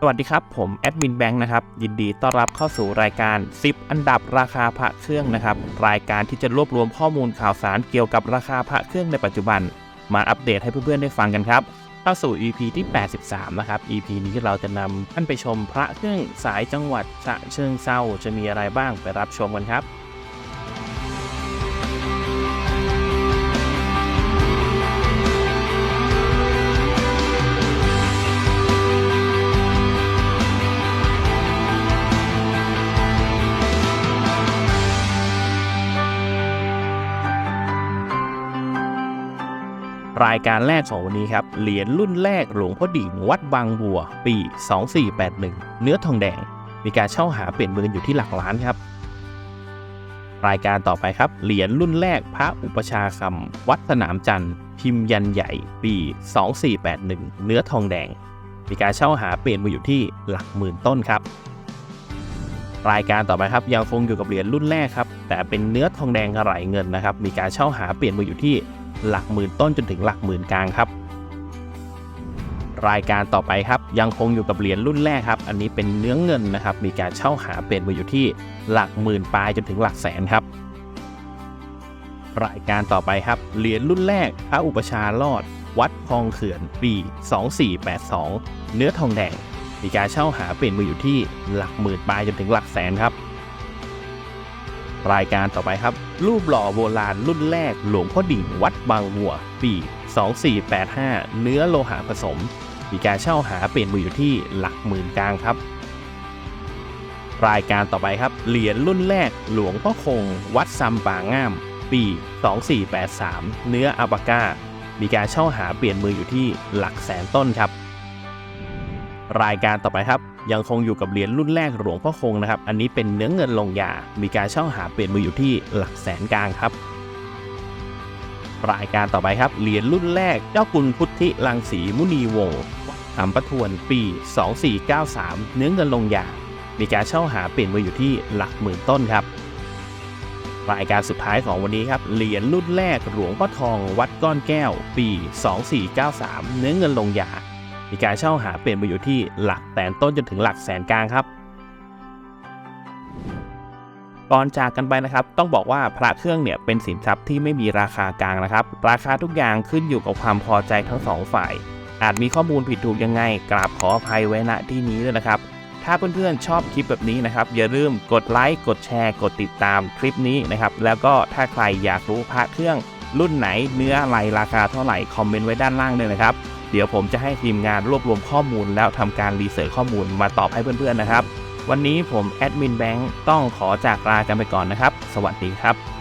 สวัสดีครับ ผมแอดมินแบงค์นะครับ ยินดีต้อนรับเข้าสู่รายการ 10 อันดับราคาพระเครื่องนะครับ รายการที่จะรวบรวมข้อมูลข่าวสารเกี่ยวกับราคาพระเครื่องในปัจจุบัน มาอัปเดตให้เพื่อนๆได้ฟังกันครับ เข้าสู่ EP ที่ 83 นะครับ EP นี้เราจะนำท่านไปชมพระเครื่องสายจังหวัดฉะเชิงเซาจะมีอะไรบ้างไปรับชมกันครับ รายการแรกของวันนี้ครับ เหรียญรุ่นแรกหลวงพ่อดิ่งวัดบางบัว ปี 2481 เนื้อทองแดง มีการเช่าหาเปลี่ยนมืออยู่ที่หลักล้านครับ รายการต่อไปครับ เหรียญรุ่นแรกพระอุปชาคำวัดสนามจันทร์พิมพ์ยันใหญ่ ปี 2481 เนื้อทองแดง มีการเช่าหาเปลี่ยนมืออยู่ที่หลักหมื่นต้นครับ รายการต่อไปครับยังคงอยู่กับเหรียญรุ่นแรกครับแต่เป็นเนื้อทองแดงไหลเงินนะครับ มีการเช่าหาเปลี่ยนมืออยู่ที่ หลักหมื่นต้นจนถึงหลักหมื่นกลางครับ รายการต่อไปครับยังคงอยู่กับเหรียญรุ่นแรกครับ อันนี้เป็นเนื้อเงินนะครับ มีการเช่าหาเปลี่ยนมาอยู่ที่หลักหมื่นปลายจนถึงหลักแสนครับ รายการต่อไปครับเหรียญรุ่นแรกพระอุปชาย์รอด วัดคลองเขื่อนปี 2482 เนื้อทองแดงมีการเช่าหาเปลี่ยนมืออยู่ที่หลักหมื่นปลายจนถึงหลักแสนครับ รายการต่อไปครับ รูปหล่อโบราณรุ่นแรกหลวงพ่อดิ่งวัดบางหัว ปี 2485 เนื้อโลหะผสม มีการเช่าหาเปลี่ยนมืออยู่ที่หลักหมื่นกลางครับ รายการต่อไปครับ เหรียญรุ่นแรกหลวงพ่อคง วัดซัมป่างาม ปี 2483 เนื้ออัปากามีการเช่าหาเปลี่ยนมืออยู่ที่หลักแสนต้นครับ รายการต่อไปครับ ยังคงอยู่กับเหรียญรุ่นแรกหลวงพ่อคงนะครับ อันนี้เป็นเนื้อเงินลงยา มีการเช่าหาเปลี่ยนมืออยู่ที่หลักแสนกลางครับ รายการต่อไปครับ เหรียญรุ่นแรกเจ้าคุณพุทธิลังสีมุนีวงศ์อัมปทวนปี 2493 เนื้อเงินลงยา มีการเช่าหาเปลี่ยนมืออยู่ที่หลักหมื่นต้นครับ รายการสุดท้ายของวันนี้ครับ เหรียญรุ่นแรกหลวงพ่อทองวัดก้อนแก้ว ปี 2493 เนื้อเงินลงยา มีการเช่าหาเปลี่ยนไปอยู่ที่หลักแสนต้นจนถึงหลักแสนกลางครับก่อนจากกันไปนะครับ ต้องบอกว่าพระเครื่องเนี่ยเป็นสินทรัพย์ที่ไม่มีราคากลางนะครับ ราคาทุกอย่างขึ้นอยู่กับความพอใจทั้งสองฝ่าย อาจมีข้อมูลผิดถูกยังไง กราบขออภัยไว้ณที่นี้ด้วยนะครับ ถ้าเพื่อนๆชอบคลิปแบบนี้นะครับ อย่าลืมกดไลค์กดแชร์ กดติดตามคลิปนี้นะครับ แล้วก็ถ้าใครอยากรู้พระเครื่อง รุ่นไหนเนื้ออะไรราคาเท่าไหร่คอมเมนต์ไว้ด้านล่างเลยนะครับ เดี๋ยวผมจะให้ทีมงานรวบรวมข้อมูลแล้วทำการรีเสิร์ชข้อมูลมาตอบให้เพื่อนๆนะครับ วันนี้ผมแอดมินแบงค์ต้องขอจากลากันไปก่อนนะครับ สวัสดีครับ